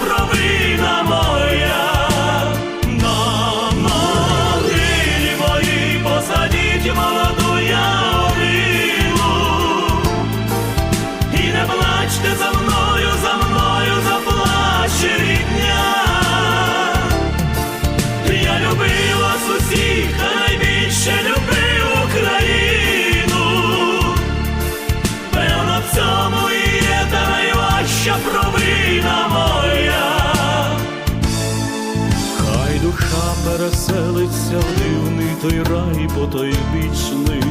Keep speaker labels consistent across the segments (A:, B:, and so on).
A: Провина моя. На могилі моїй посадіть молоду ярину. І не плачте за мною, переселиться в дивний той рай потойбічний,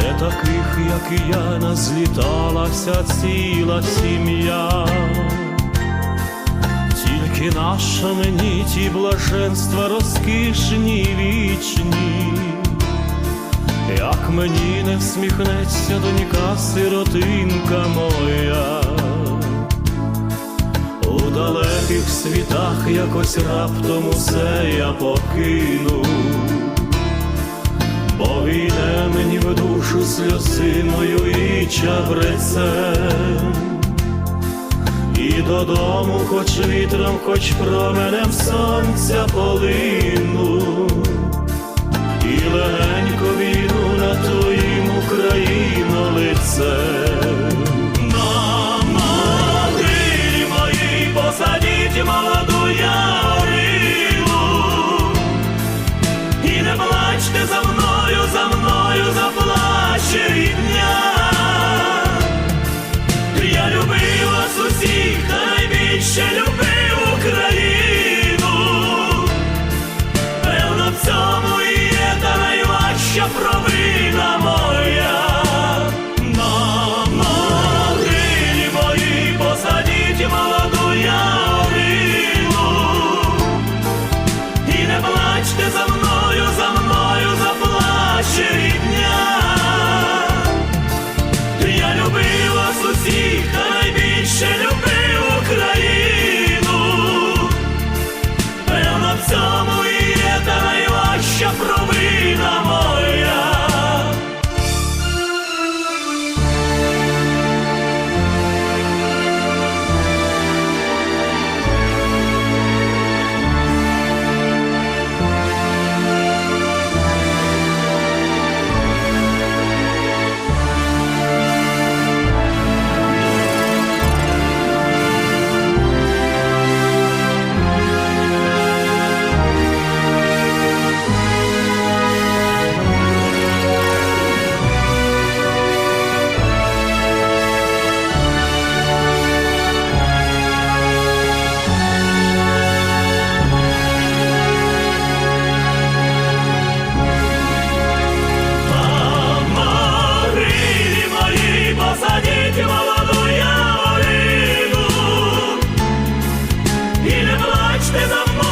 A: де таких, як і я, назліталася ціла сім'я. Тільки наша мені ті блаженства розкішні вічні, як мені не всміхнеться донька сиротинка моя, далеких світах якось раптом усе я покину, бо війне мені в душу сльозиною і чабрецем. І додому, хоч вітром, хоч променем сонця полину, і не плачте за мною.